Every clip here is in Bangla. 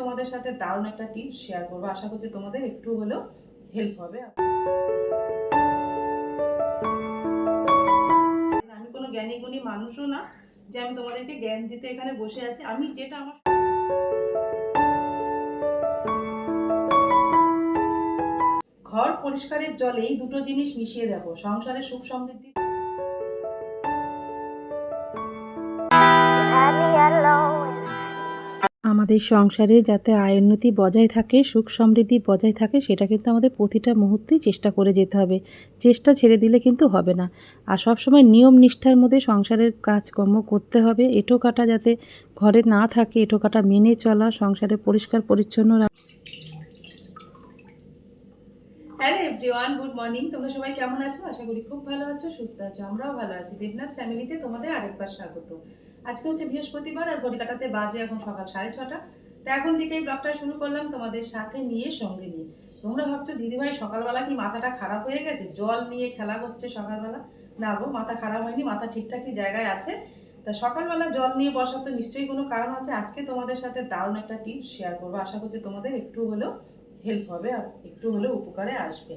তোমাদের সাথে দারুণ একটা টিপস শেয়ার করব। আশা করছি তোমাদের একটু হলেও হেল্প হবে। আমি কোনো জ্ঞানী গুণী মানুষও না, যে আমি তোমাদেরকে জ্ঞান দিতে এখানে বসে আছি। আমি যেটা আমার ঘর পরিষ্কারের জলে এই দুটো জিনিস মিশিয়ে দেখো। সংসারের সুখ সমৃদ্ধি আমাদের সংসারে যাতে আয় উন্নতি বজায় থাকে, সুখ সমৃদ্ধি বজায় থাকে, সেটা কিন্তু আমাদের প্রতিটা মুহূর্তেই চেষ্টা করে যেতে হবে। চেষ্টা ছেড়ে দিলে কিন্তু হবে না। আর সবসময় নিয়ম নিষ্ঠার মধ্যে সংসারের কাজকর্ম করতে হবে। এঁটো কাটা যাতে ঘরে না থাকে, এঁটো কাটা মেনে চলা, সংসারে পরিষ্কার পরিচ্ছন্ন রাখা হ্যালো এভরিওয়ান গুড মর্নিং তোমরা সবাই কেমন আছো? আশা করি খুব ভালো আছো, সুস্থ আছো, আমরাও ভালো আছি। দেবনাথ ফ্যামিলিতে তোমাদের আরেকবার স্বাগত। আজকে হচ্ছে বৃহস্পতিবার আর ঘড়ি কাটাতে বাজে এখন সকাল সাড়ে ছটা। তো এখন থেকেই ব্লগটা শুরু করলাম তোমাদের সাথে নিয়ে, সঙ্গে নিয়ে। তোমরা ভাবছ, দিদিভাই সকালবেলা কি মাথাটা খারাপ হয়ে গেছে? জল নিয়ে খেলা করছে সকালবেলা? না গো, মাথা খারাপ হয়নি, মাথা ঠিকঠাকই জায়গায় আছে। তা সকালবেলা জল নিয়ে বসার তো নিশ্চয়ই কোনো কারণ আছে। আজকে তোমাদের সাথে দারুণ একটা টিপস শেয়ার করব। আশা করছি তোমাদের একটু হলেও হেল্প হবে আর একটু হলেও উপকারে আসবে।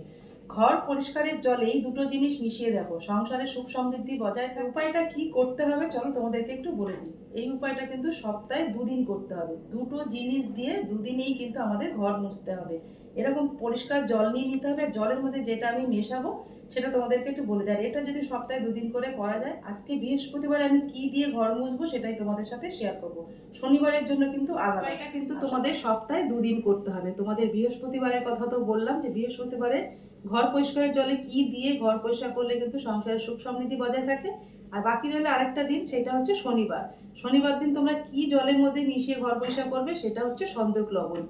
ঘর পরিষ্কারের জলে এই দুটো জিনিস মিশিয়ে দেখো। সংসারের সুখ সমৃদ্ধি বজায় থাকে উপায়টা কি করতে হবে চলো তোমাদেরকে একটু বলে দিই। এই উপায়টা কিন্তু সপ্তাহে দুদিন করতে হবে। দুটো জিনিস দিয়ে দুদিনেই কিন্তু আমাদের ঘর মুছতে হবে। এরকম পরিষ্কার জল নিয়ে নিতে হবে। জলের মধ্যে যেটা আমি মেশাবো সেটা তোমাদেরকে একটু বলে দেয় এটা যদি সপ্তাহে দুদিন করে করা যায় আজকে বৃহস্পতিবার আমি কি দিয়ে ঘর মুছবো সেটাই তোমাদের সাথে শেয়ার করব। শনিবারের জন্য কিন্তু আলাদা। এটা কিন্তু তোমাদের সপ্তাহে দুদিন করতে হবে। তোমাদের বৃহস্পতিবারের কথা তো বললাম যে বৃহস্পতিবারে ঘর পরিষ্কারের জলে কি দিয়ে ঘর পরিষ্কার করলে কিন্তু সংসারের সুখ সমৃদ্ধি বজায় থাকে? আর বাকি রইলে আরেকটা দিন, সেটা হচ্ছে শনিবার। শনিবার দিন তোমরা কি জলের মধ্যে মিশিয়ে ঘর পরিষ্কার করবে? সেটা হচ্ছে সন্দক লবণ।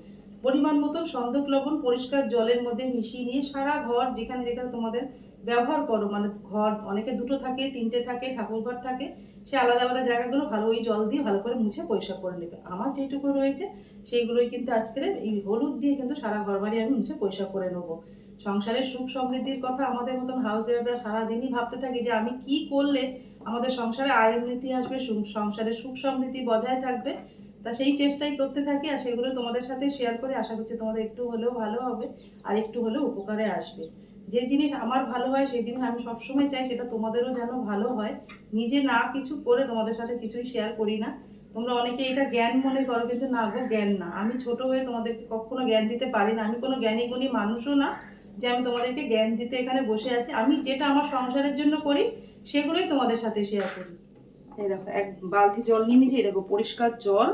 পরিমাণ মতন সন্দক লবণ পরিষ্কার জলের মধ্যে মিশিয়ে নিয়ে সারা ঘর যেখানে যেখানে তোমাদের ব্যবহার করো মানে ঘর অনেকে দুটো থাকে, তিনটে থাকে, ঠাকুর ঘর থাকে, সে আলাদা আলাদা জায়গাগুলো ভালো ওই জল দিয়ে ভালো করে মুছে পরিষ্কার করে নেবে। আমার যেটুকু রয়েছে, সেইগুলোই কিন্তু আজকের এই হলুদ দিয়ে কিন্তু সারা ঘর বাড়ি আমি মুছে পরিষ্কার করে নেব। সংসারের সুখ সমৃদ্ধির কথা আমাদের মতন হাউস ওয়াইফরা সারাদিনই ভাবতে থাকি যে আমি কি করলে আমাদের সংসারে আয় উন্নতি আসবে সংসারের সুখ সমৃদ্ধি বজায় থাকবে। তা সেই চেষ্টাই করতে থাকি আর সেগুলো তোমাদের সাথে শেয়ার করে আশা করছি তোমাদের একটু হলেও ভালো হবে আর একটু হলেও উপকারে আসবে। যে জিনিস আমার ভালো হয় সেই জিনিস আমি সবসময় চাই সেটা তোমাদেরও যেন ভালো হয়। নিজে না কিছু করে তোমাদের সাথে কিছুই শেয়ার করি না। তোমরা অনেকে এটা জ্ঞান মনে করো কিন্তু না গো, জ্ঞান না। আমি ছোট হয়ে তোমাদেরকে কখনো জ্ঞান দিতে পারি না। আমি কোনো জ্ঞানী গুণী মানুষও না। যে আমি তোমাদেরকে জ্ঞান দিতে এখানে বসে আছি, আমি যেটা আমার সংসারের জন্য করি, সেগুলোই তোমাদের সাথে শেয়ার করি। এই দেখো, এক বালতি জল নিয়ে এই দেখো, পরিষ্কার জল।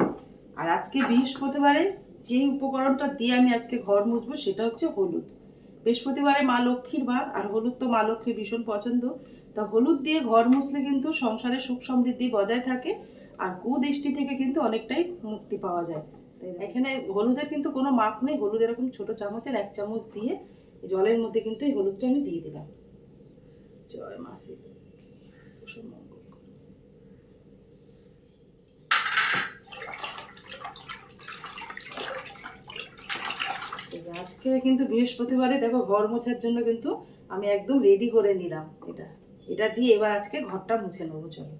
আর আজকে বৃহস্পতিবারে যে উপকরণটা দিয়ে আমি আজকে ঘর মুছবো, সেটা হচ্ছে হলুদ। বৃহস্পতিবারে মা লক্ষ্মীর বার, আর হলুদ তো মা লক্ষ্মীর ভীষণ পছন্দ। তা হলুদ দিয়ে ঘর মুছলে কিন্তু সংসারের সুখ সমৃদ্ধি বজায় থাকে, আর কুদৃষ্টি থেকে কিন্তু অনেকটাই মুক্তি পাওয়া যায়। এখানে হলুদের কিন্তু কোনো মাপ নেই, হলুদ এরকম ছোট চামচের এক চামচ দিয়ে জলের মধ্যে কিন্তু এই হলুদটা আমি দিয়ে দিলাম। জয় মাসি আজকে কিন্তু বৃহস্পতিবারে দেখো ঘর মোছার জন্য কিন্তু আমি একদম রেডি করে নিলাম এটা। এটা দিয়ে এবার আজকে ঘরটা মুছে নেব, চলো।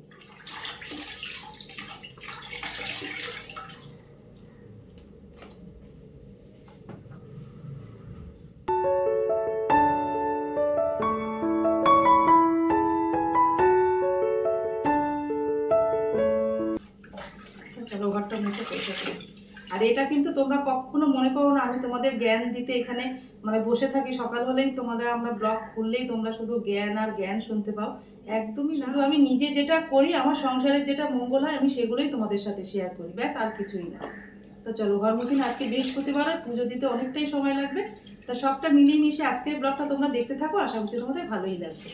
তোমরা কখনো মনে করো না, আমি তোমাদের জ্ঞান দিতে এখানে মানে বসে থাকি। সকাল হলেই তোমাদের আমরা ব্লগ খুললেই তোমরা শুধু জ্ঞান আর জ্ঞান শুনতে পাও। একদমই শুধু আমি নিজে যেটা করি, আমার সংসারের যেটা মঙ্গল হয়, আমি সেগুলোই তোমাদের সাথে শেয়ার করি। ব্যাস, আর কিছুই না। তো চলো ঘর মুছিন আজকে বৃহস্পতিবার পুজো দিতে অনেকটাই সময় লাগবে। তা সবটা মিলিয়ে মিশে আজকের ব্লগটা তোমরা দেখতে থাকো। আশা করছি তোমাদের ভালোই লাগবে।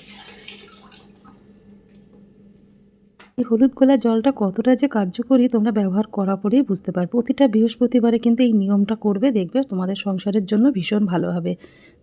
এই হলুদ গোলা জলটা কতটা যে কার্যকরী তোমরা ব্যবহার করা পরেই বুঝতে পারবে। প্রতিটা বৃহস্পতিবারে কিন্তু এই নিয়মটা করবে, দেখবে তোমাদের সংসারের জন্য ভীষণ ভালো হবে।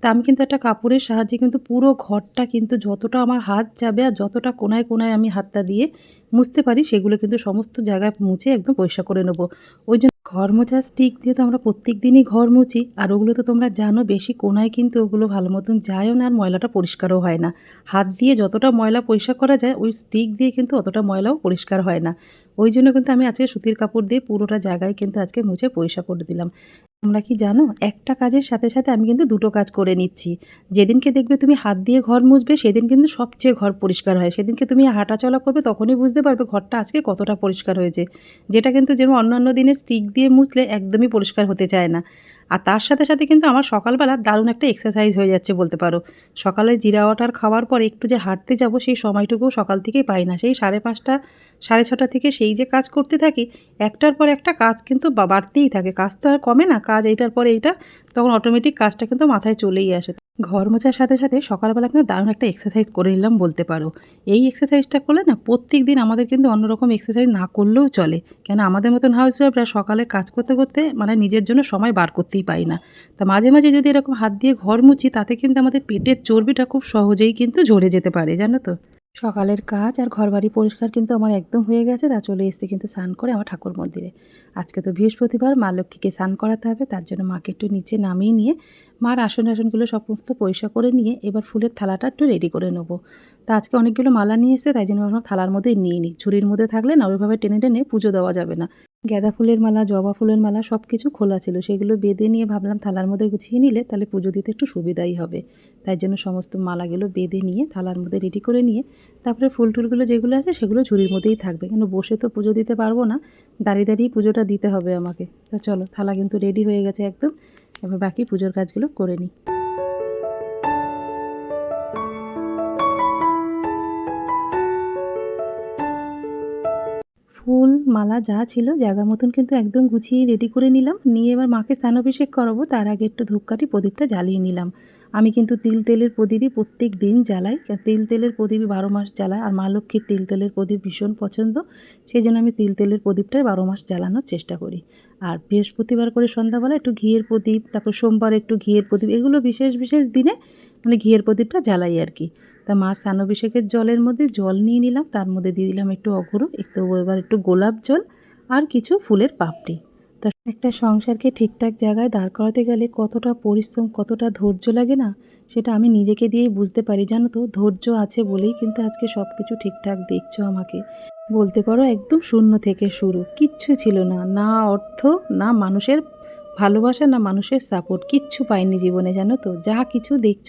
তা আমি কিন্তু একটা কাপড়ের সাহায্যে কিন্তু পুরো ঘরটা কিন্তু যতটা আমার হাত যাবে আর যতটা কোনায় কোনায় আমি হাতটা দিয়ে মুছতে পারি, সেগুলো কিন্তু সমস্ত জায়গায় মুছে একদম পরিষ্কার করে নেব। ওই জন্য ঘর মোছার স্টিক দিয়ে তো আমরা প্রত্যেক দিনই ঘর মুছি, আর ওগুলো তো তোমরা জানো, বেশি কোনায় কিন্তু ওগুলো ভালো মতন যায়ও না, আর ময়লাটা পরিষ্কারও হয় না। হাত দিয়ে যতটা ময়লা পরিষ্কার করা যায়, ওই স্টিক দিয়ে কিন্তু অতটা ময়লাও পরিষ্কার হয় না। ওই জন্য কিন্তু আমি আজকে সুতির কাপড় দিয়ে পুরোটা জায়গায় কিন্তু আজকে মুছে পরিষ্কার করে দিলাম। তোমরা কি জানো? একটা কাজের সাথে সাথে আমি কিন্তু দুটো কাজ করে নিচ্ছি। যেদিনকে দেখবে তুমি হাত দিয়ে ঘর মুছবে, সেদিন কিন্তু সবচেয়ে ঘর পরিষ্কার হয়। সেদিনকে তুমি হাঁটা চলা করবে, তখনই বুঝতে পারবে ঘরটা আজকে কতটা পরিষ্কার হয়েছে। যেটা কিন্তু যেমন অন্যান্য দিনে স্টিক দিয়ে মুছলে একদমই পরিষ্কার হতে চায় না। আর তার সাথে সাথে কিন্তু আমার সকালবেলা দারুণ একটা এক্সারসাইজ হয়ে যাচ্ছে বলতে পারো। সকালে জিরা ওয়াটার খাওয়ার পর একটু যে হাঁটতে যাব সেই সময়টুকুও সকাল থেকেই পাই না। সেই সাড়ে পাঁচটা, সাড়ে ছটা থেকে সেই যে কাজ করতে থাকি, একটার পর একটা কাজ কিন্তু বাড়তেই থাকে। কাজ তো আর কমে না, কাজ এইটার পর এইটা, তখন অটোমেটিক কাজটা কিন্তু মাথায় চলেই আসে। ঘর মোছার সাথে সাথে সকালবেলা কিন্তু দারুণ একটা এক্সারসাইজ করে নিলাম বলতে পারো। এই এক্সারসাইজটা করলে না প্রত্যেক দিন আমাদের কিন্তু অন্যরকম এক্সারসাইজ না করলেও চলে। কেন আমাদের মতন হাউস ওয়াইফরা সকালে কাজ করতে করতে মানে নিজের জন্য সময় বার করতেই পাই না। তা মাঝে মাঝে যদি এরকম হাত দিয়ে ঘর মুছি তাতে কিন্তু আমাদের পেটের চর্বিটা খুব সহজেই কিন্তু ঝরে যেতে পারে, জানো তো? সকালের কাজ আর ঘরবাড়ি পরিষ্কার কিন্তু আমার একদম হয়ে গেছে, তা চলে এসেছি কিন্তু স্নান করে আমার ঠাকুর মন্দিরে। আজকে তো বৃহস্পতিবার, মা লক্ষ্মীকে স্নান করাতে হবে, তার জন্য মাকে একটু নিচে নামিয়ে নিয়ে মার আসন আসনগুলো সমস্ত পরিষ্কার করে নিয়ে এবার ফুলের থালাটা একটু রেডি করে নেব। তা আজকে অনেকগুলো মালা নিয়ে এসেছে, তাই জন্য থালার মধ্যেই নিয়ে নিই। ঝুড়ির মধ্যে থাকলে না ওইভাবে টেনে টেনে পুজো দেওয়া যাবে না। গাঁদা ফুলের মালা, জবা ফুলের মালা সব কিছু খোলা ছিল। সেগুলো বেঁধে নিয়ে ভাবলাম থালার মধ্যে গুছিয়ে নিলে তাহলে পুজো দিতে একটু সুবিধাই হবে। তাই জন্য সমস্ত মালাগুলো বেঁধে নিয়ে থালার মধ্যে রেডি করে নিয়ে তারপরে ফুল টুলগুলো যেগুলো আছে সেগুলো ঝুড়ির মধ্যেই থাকবে। কেন বসে তো পুজো দিতে পারব না, দাঁড়িয়ে দাঁড়িয়ে পুজোটা দিতে হবে আমাকে। তা চলো, থালা কিন্তু রেডি হয়ে গেছে একদম। এবার বাকি পুজোর কাজগুলো করে নিই। ফুল, মালা যা ছিল, জায়গা মতন কিন্তু একদম গুছিয়ে রেডি করে নিলাম। নিয়ে এবার মাকে স্নানাভিষেক করাবো, তার আগে একটু ধূপকাঠি প্রদীপটা জ্বালিয়ে নিলাম। আমি কিন্তু তিল তেলের প্রদীপই প্রত্যেক দিন জ্বালাই। তিল তেলের প্রদীপই বারো মাস জ্বালাই আর মা লক্ষ্মীর তিল তেলের প্রদীপ ভীষণ পছন্দ। সেই জন্য আমি তিল তেলের প্রদীপটাই বারো মাস জ্বালানোর চেষ্টা করি। আর বৃহস্পতিবার করে সন্ধ্যাবেলা একটু ঘিয়ের প্রদীপ, তারপর সোমবার একটু ঘিয়ের প্রদীপ, এগুলো বিশেষ বিশেষ দিনে মানে ঘিয়ের প্রদীপটা জ্বালাই আর কি। তা মার স্নানাভিষেকের জলের মধ্যে জল নিয়ে নিলাম, তার মধ্যে দিয়ে দিলাম একটু অগরু একটু এবার একটু গোলাপ জল আর কিছু ফুলের পাপড়ি। তা একটা সংসারকে ঠিকঠাক জায়গায় দাঁড় করাতে গেলে কতটা পরিশ্রম, কতটা ধৈর্য লাগে না, সেটা আমি নিজেকে দিয়েই বুঝতে পারি, জানো তো? ধৈর্য আছে বলেই কিন্তু আজকে সব কিছু ঠিকঠাক দেখছ আমাকে। বলতে পারো একদম শূন্য থেকে শুরু, কিচ্ছু ছিল না না অর্থ, না মানুষের ভালোবাসা না মানুষের সাপোর্ট কিচ্ছু পাইনি জীবনে জানো তো? যা কিছু দেখছ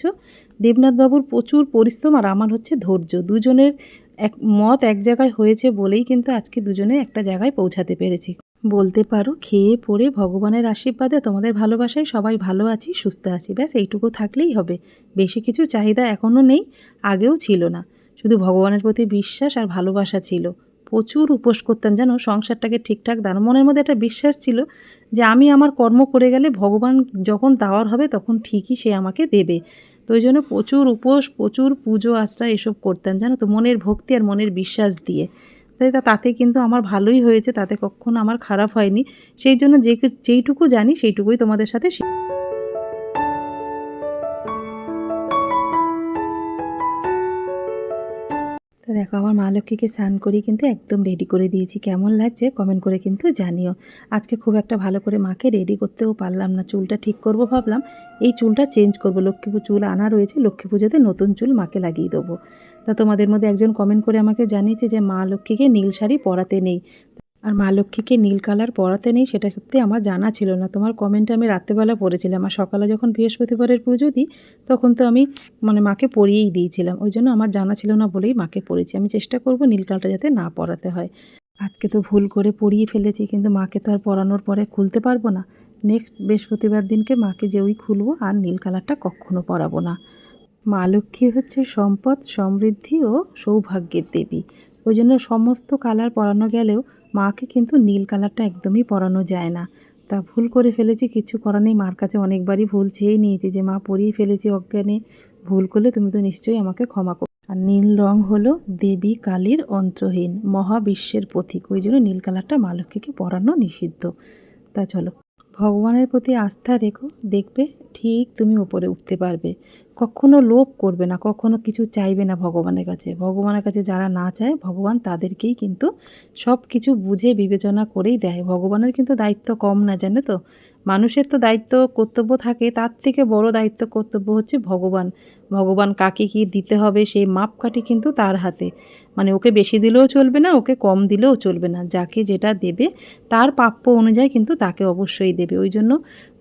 দেবনাথবাবুর প্রচুর পরিশ্রম আর আমার হচ্ছে ধৈর্য। দুজনের এক, মত এক জায়গায় হয়েছে বলেই কিন্তু আজকে দুজনে একটা জায়গায় পৌঁছাতে পেরেছি। বলতে পারো, খেয়ে পড়ে ভগবানের আশীর্বাদে তোমাদের ভালোবাসায় সবাই ভালো আছি, সুস্থ আছি। ব্যাস, এইটুকু থাকলেই হবে। বেশি কিছু চাহিদা এখনও নেই, আগেও ছিল না। শুধু ভগবানের প্রতি বিশ্বাস আর ভালোবাসা ছিল। প্রচুর উপোস করতাম জানো? সংসারটাকে ঠিকঠাক দাঁড়ো মনের মধ্যে একটা বিশ্বাস ছিল যে আমি আমার কর্ম করে গেলে ভগবান যখন দেওয়ার হবে তখন ঠিকই সে আমাকে দেবে। তো ওই জন্য প্রচুর উপোস, প্রচুর পুজো আশ্রয় এসব করতাম, জানো তো, মনের ভক্তি আর মনের বিশ্বাস দিয়ে। তাই তাতে কিন্তু আমার ভালোই হয়েছে, তাতে কখনো আমার খারাপ হয়নি। সেই জন্য যে যেইটুকু জানি সেইটুকুই তোমাদের সাথে তো দেখো, আমার মা লক্ষ্মীকে স্নান করি কিন্তু একদম রেডি করে দিয়েছি। কেমন লাগছে কমেন্ট করে কিন্তু জানিও। আজকে খুব একটা ভালো করে মাকে রেডি করতেও পারলাম না। চুলটা ঠিক করব ভাবলাম, এই চুলটা চেঞ্জ করব। লক্ষ্মী চুল আনা রয়েছে, লক্ষ্মী পুজোতে নতুন চুল মাকে লাগিয়ে দেবো। তা তোমাদের মধ্যে একজন কমেন্ট করে আমাকে জানিয়েছে যে মা লক্ষ্মীকে নীল শাড়ি পরাতে নেই। আর মা লক্ষ্মীকে নীল কালার পরাতে নেই, সেটা সত্যি আমার জানা ছিল না। তোমার কমেন্টে আমি রাত্রেবেলা পড়েছিলাম, আর সকালে যখন বৃহস্পতিবারের পুজো দিই, তখন তো আমি মানে মাকে পরিয়েই দিয়েছিলাম। ওই জন্য আমার জানা ছিল না বলেই মাকে পড়েছি আমি চেষ্টা করব নীল কালারটা যাতে না পরাতে হয়। আজকে তো ভুল করে পরিয়ে ফেলেছি, কিন্তু মাকে তো আর পরানোর পরে খুলতে পারব না। নেক্সট বৃহস্পতিবার দিনকে মাকে যে ওই খুলবো, আর নীল কালারটা কখনো পরাবো না। মা লক্ষ্মী হচ্ছে সম্পদ, সমৃদ্ধি ও সৌভাগ্যের দেবী। ওই জন্য সমস্ত কালার পরানো গেলেও মাকে কিন্তু নীল কালারটা একদমই পরানো যায় না। তা ভুল করে ফেলেছি, কিছু করার নেই। মার কাছে অনেকবারই ভুল চেয়ে নিয়েছি যে, মা, পরিয়ে ফেলেছি অজ্ঞানে। ভুল করলে তুমি তো নিশ্চয়ই আমাকে ক্ষমা করো আর নীল রং হলো দেবী কালীর অন্তহীন মহাবিশ্বের প্রতীক ওই জন্য নীল কালারটা মা লক্ষ্মীকে পরানো নিষিদ্ধ। তা চলো। ভগবানের প্রতি আস্থা রেখো। দেখবে ঠিক তুমি ওপরে উঠতে পারবে। কখনো লোভ করবে না, কখনো কিছু চাইবে না ভগবানের কাছে। ভগবানের কাছে যারা না চায়, ভগবান তাদেরকেই কিন্তু সব কিছু বুঝে বিবেচনা করেই দেয়। ভগবানের কিন্তু দায়িত্ব কম না, জানে তো? মানুষের তো দায়িত্ব কর্তব্য থাকে, তার থেকে বড় দায়িত্ব কর্তব্য হচ্ছে ভগবান। ভগবান কাকে কী দিতে হবে, সেই মাপকাঠি কিন্তু তার হাতে। মানে ওকে বেশি দিলেও চলবে না, ওকে কম দিলেও চলবে না। যাকে যেটা দেবে, তার প্রাপ্য অনুযায়ী কিন্তু তাকে অবশ্যই দেবে। ওই জন্য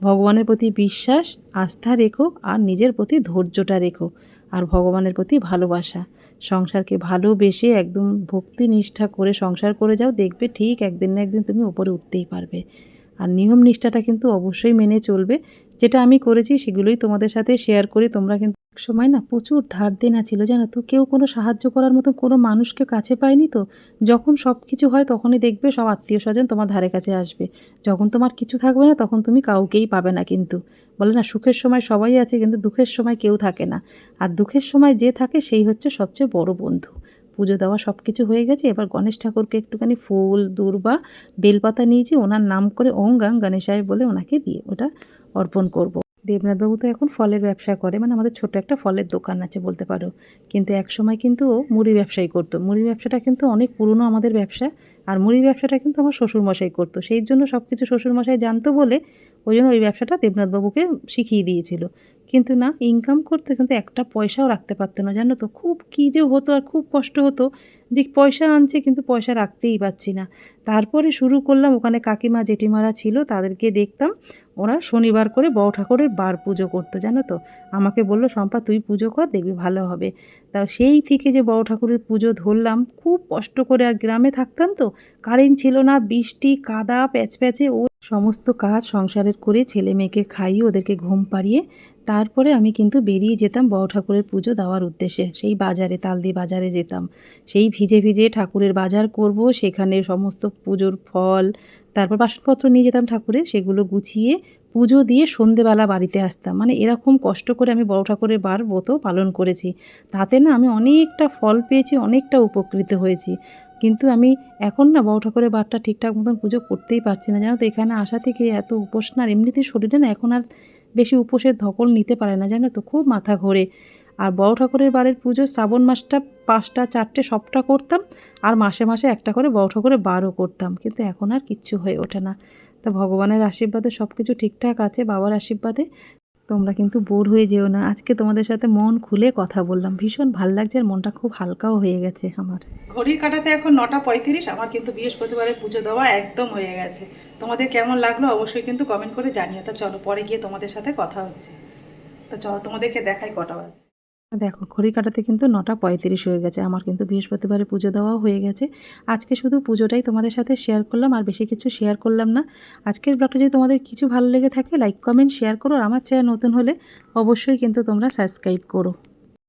ভগবানের প্রতি বিশ্বাস আস্থা রেখো আর নিজের প্রতি ধৈর্যটা রেখো আর ভগবানের প্রতি ভালোবাসা। সংসারকে ভালোবেসে একদম ভক্তি নিষ্ঠা করে সংসার করে যাও, দেখবে ঠিক একদিন না একদিন তুমি উপরে উঠতেই পারবে। আর নিয়ম নিষ্ঠাটা কিন্তু অবশ্যই মেনে চলবে। যেটা আমি করেছি সেগুলোই তোমাদের সাথে শেয়ার করি, তোমরা কিন্তু সময় না প্রচুর ধার দেনা ছিল, জানো তো? কেউ কোনো সাহায্য করার মতো কোনো মানুষকে কাছে পায়নি তো? যখন সব কিছু হয় তখনই দেখবে সব আত্মীয় স্বজন তোমার ধারে কাছে আসবে। যখন তোমার কিছু থাকবে না তখন তুমি কাউকেই পাবে না কিন্তু। বলে না, সুখের সময় সবাই আছে কিন্তু দুঃখের সময় কেউ থাকে না। আর দুঃখের সময় যে থাকে সেই হচ্ছে সবচেয়ে বড় বন্ধু। পুজো দেওয়া সব কিছু হয়ে গেছে, এবার গণেশ ঠাকুরকে একটুখানি ফুল, দূর্বা, বেলপাতা নিয়েছি, ওনার নাম করে ওং গাং গণেশায় বলে ওনাকে দিয়ে ওটা অর্পণ করব। দেবনাথবাবু তো এখন ফলের ব্যবসা করে মানে আমাদের ছোট একটা ফলের দোকান আছে বলতে পারো। কিন্তু এক সময় কিন্তু ও মুড়ি ব্যবসাই করতো। মুড়ি ব্যবসাটা কিন্তু অনেক পুরনো আমাদের ব্যবসা, আর মুড়ি ব্যবসাটা কিন্তু আমার শ্বশুরমশাই করতো। সেই জন্য সব কিছু শ্বশুরমশাই জানতো বলে ওই জন্য ওই ব্যবসাটা দেবনাথবাবুকে শিখিয়ে দিয়েছিল। কিন্তু না ইনকাম করতে কিন্তু একটা পয়সাও রাখতে পারতো না, জানো তো? খুব কী যে হতো আর খুব কষ্ট হতো যে পয়সা আনছে কিন্তু পয়সা রাখতেই পারছি না। তারপরে শুরু করলাম, ওখানে কাকিমা, জেঠিমারা ছিল, তাদেরকে দেখতাম। ওরা শনিবার করে বড় ঠাকুরের বার পুজো করতো, জানো তো? আমাকে বলল, শম্পা, তুই পুজো কর, দেখবি ভালো হবে। তা সেই থেকে যে বড় ঠাকুরের পুজো ধরলাম, খুব কষ্ট করে আর গ্রামে থাকতাম তো? কারেন্ট ছিল না, বৃষ্টি, কাদা প্যাচ প্যাচে ও সমস্ত কাজ সংসারের করে ছেলে মেয়েকে খাইয়ে ওদেরকে ঘুম পাড়িয়ে তারপরে আমি কিন্তু বেরিয়ে যেতাম বড় ঠাকুরের পুজো দেওয়ার উদ্দেশ্যে। সেই বাজারে তালদি বাজারে যেতাম। সেই ভিজে ভিজে ঠাকুরের বাজার করব, সেখানে সমস্ত পুজোর ফল, তারপর বাসনপত্র নিয়ে যেতাম ঠাকুরের সেগুলো গুছিয়ে পুজো দিয়ে সন্ধেবেলা বাড়িতে আসতাম। মানে এরকম কষ্ট করে আমি বড় ঠাকুরের বার ব্রত পালন করেছি। তাতে না আমি অনেকটা ফল পেয়েছি, অনেকটা উপকৃত হয়েছি। কিন্তু আমি এখন না বড় ঠাকুরের বারটা ঠিকঠাক মতন পুজো করতেই পারছি না। জানো তো, এখানে আসা থেকে এত উপোস না এমনিতেই শরীরে না এখন আর বেশি উপোসের ধকল নিতে পারে না, জানো তো? খুব মাথা ঘোরে। আর বড় ঠাকুরের বারের পুজো শ্রাবণ মাসটা পাঁচটা, চারটে সবটা করতাম আর মাসে মাসে একটা করে বড় ঠাকুরের বারও করতাম। কিন্তু এখন আর কিচ্ছু হয়ে ওঠে না। তা ভগবানের আশীর্বাদে সব কিছু ঠিকঠাক আছে, বাবার আশীর্বাদে। তোমরা কিন্তু বোর হয়ে যেও না। আজকে তোমাদের সাথে মন খুলে কথা বললাম। ভীষণ ভালো লাগছে আর মনটা খুব হালকাও হয়ে গেছে আমার। ঘড়ির কাটাতে এখন নটা পঁয়ত্রিশ, আমার কিন্তু বৃহস্পতিবারের পুজো দেওয়া একদম হয়ে গেছে। তোমাদের কেমন লাগল অবশ্যই কিন্তু কমেন্ট করে জানিও। তা চলো, পরে গিয়ে তোমাদের সাথে কথা হচ্ছে। তো চলো, তোমাদেরকে দেখাই কটা বাজে। দেখো, ঘড়ি কাটাতে কিন্তু নটা পঁয়ত্রিশ হয়ে গেছে। আমার কিন্তু বৃহস্পতিবারে পুজো দেওয়াও হয়ে গেছে। আজকে শুধু পুজোটাই তোমাদের সাথে শেয়ার করলাম, আর বেশি কিছু শেয়ার করলাম না। আজকের ব্লগটা যদি তোমাদের কিছু ভালো লেগে থাকে লাইক কমেন্ট শেয়ার করো। আর আমার চ্যানেল নতুন হলে অবশ্যই কিন্তু তোমরা সাবস্ক্রাইব করো।